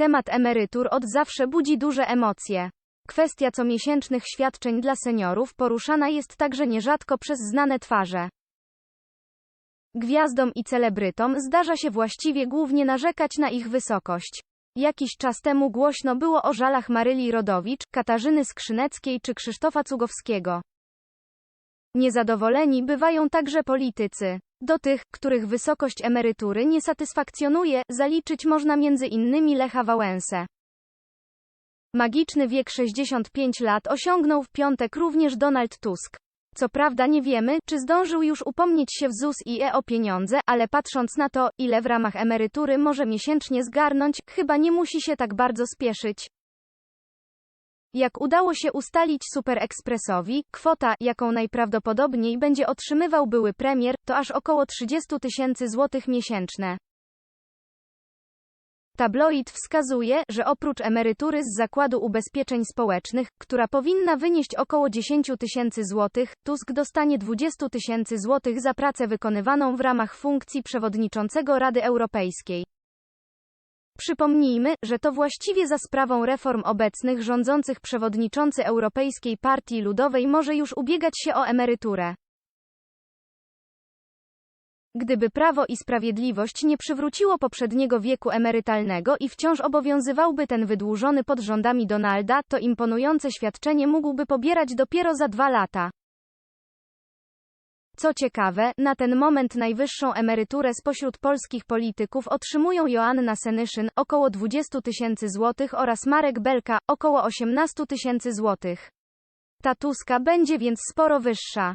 Temat emerytur od zawsze budzi duże emocje. Kwestia comiesięcznych świadczeń dla seniorów poruszana jest także nierzadko przez znane twarze. Gwiazdom i celebrytom zdarza się właściwie głównie narzekać na ich wysokość. Jakiś czas temu głośno było o żalach Maryli Rodowicz, Katarzyny Skrzyneckiej czy Krzysztofa Cugowskiego. Niezadowoleni bywają także politycy. Do tych, których wysokość emerytury nie satysfakcjonuje, zaliczyć można między innymi Lecha Wałęsę. Magiczny wiek 65 lat osiągnął w piątek również Donald Tusk. Co prawda nie wiemy, czy zdążył już upomnieć się w ZUS i E o pieniądze, ale patrząc na to, ile w ramach emerytury może miesięcznie zgarnąć, chyba nie musi się tak bardzo spieszyć. Jak udało się ustalić Super Expressowi, kwota, jaką najprawdopodobniej będzie otrzymywał były premier, to aż około 30 tysięcy złotych miesięczne. Tabloid wskazuje, że oprócz emerytury z Zakładu Ubezpieczeń Społecznych, która powinna wynieść około 10 tysięcy złotych, Tusk dostanie 20 tysięcy złotych za pracę wykonywaną w ramach funkcji przewodniczącego Rady Europejskiej. Przypomnijmy, że to właściwie za sprawą reform obecnych rządzących przewodniczący Europejskiej Partii Ludowej może już ubiegać się o emeryturę. Gdyby Prawo i Sprawiedliwość nie przywróciło poprzedniego wieku emerytalnego i wciąż obowiązywałby ten wydłużony pod rządami Donalda, to imponujące świadczenie mógłby pobierać dopiero za dwa lata. Co ciekawe, na ten moment najwyższą emeryturę spośród polskich polityków otrzymują Joanna Senyszyn, około 20 tysięcy złotych oraz Marek Belka, około 18 tysięcy złotych. Ta Tuska będzie więc sporo wyższa.